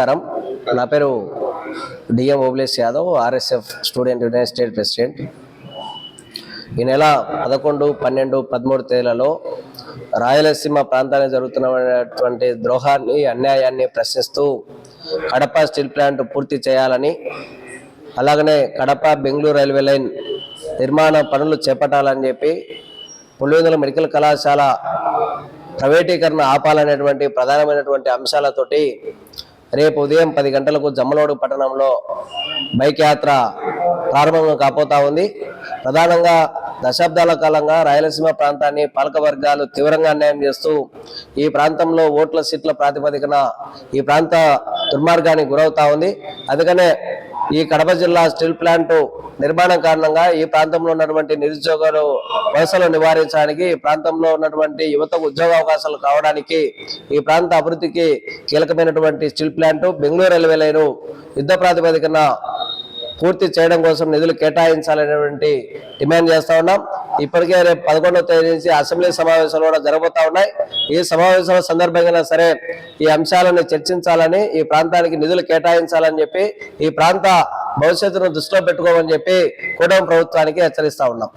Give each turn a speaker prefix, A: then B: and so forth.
A: నమస్కారం. నా పేరు DM Obules Yadav RSF student united state president. ఈ నెల పదకొండు పన్నెండు పదమూడు తేదీలలో రాయలసీమ ప్రాంతానికి జరుగుతున్నటువంటి ద్రోహాన్ని అన్యాయాన్ని ప్రశ్నిస్తూ కడప స్టీల్ ప్లాంట్ పూర్తి చేయాలని అలాగనే కడప బెంగళూరు రైల్వే లైన్ నిర్మాణ పనులు చేపట్టాలని చెప్పి పులివెందుల మెడికల్ కళాశాల ప్రైవేటీకరణ ఆపాలనేటువంటి ప్రధానమైనటువంటి అంశాలతోటి రేపు ఉదయం పది గంటలకు జమ్మలోడు పట్టణంలో బైక్ యాత్ర ప్రారంభం కాపోతా ఉంది. ప్రధానంగా దశాబ్దాల కాలంగా రాయలసీమ ప్రాంతాన్ని పాలక వర్గాలు తీవ్రంగా అన్యాయం చేస్తూ ఈ ప్రాంతంలో ఓట్ల సీట్ల ప్రాతిపదికన ఈ ప్రాంత దుర్మార్గానికి గురవుతా ఉంది. అందుకనే ఈ కడప జిల్లా స్టీల్ ప్లాంట్ నిర్మాణం కారణంగా ఈ ప్రాంతంలో ఉన్నటువంటి నిరుద్యోగాలు వలసలు నివారించడానికి ఈ ప్రాంతంలో ఉన్నటువంటి యువతకు ఉద్యోగ అవకాశాలు కావడానికి ఈ ప్రాంత అభివృద్ధికి కీలకమైనటువంటి steel plant Bengaluru railway line యుద్ధ ప్రాతిపదికన పూర్తి చేయడం కోసం నిధులు కేటాయించాలనేటువంటి డిమాండ్ చేస్తా ఉన్నాం. ఇప్పటికే రేపు పదకొండవ తేదీ నుంచి అసెంబ్లీ సమావేశాలు కూడా జరగబోతా ఉన్నాయి. ఈ సమావేశాల సందర్భంగా సరే ఈ అంశాలను చర్చించాలని ఈ ప్రాంతానికి నిధులు కేటాయించాలని చెప్పి ఈ ప్రాంత భవిష్యత్తును దృష్టిలో పెట్టుకోమని చెప్పి కూటమి ప్రభుత్వానికి హెచ్చరిస్తా ఉన్నాం.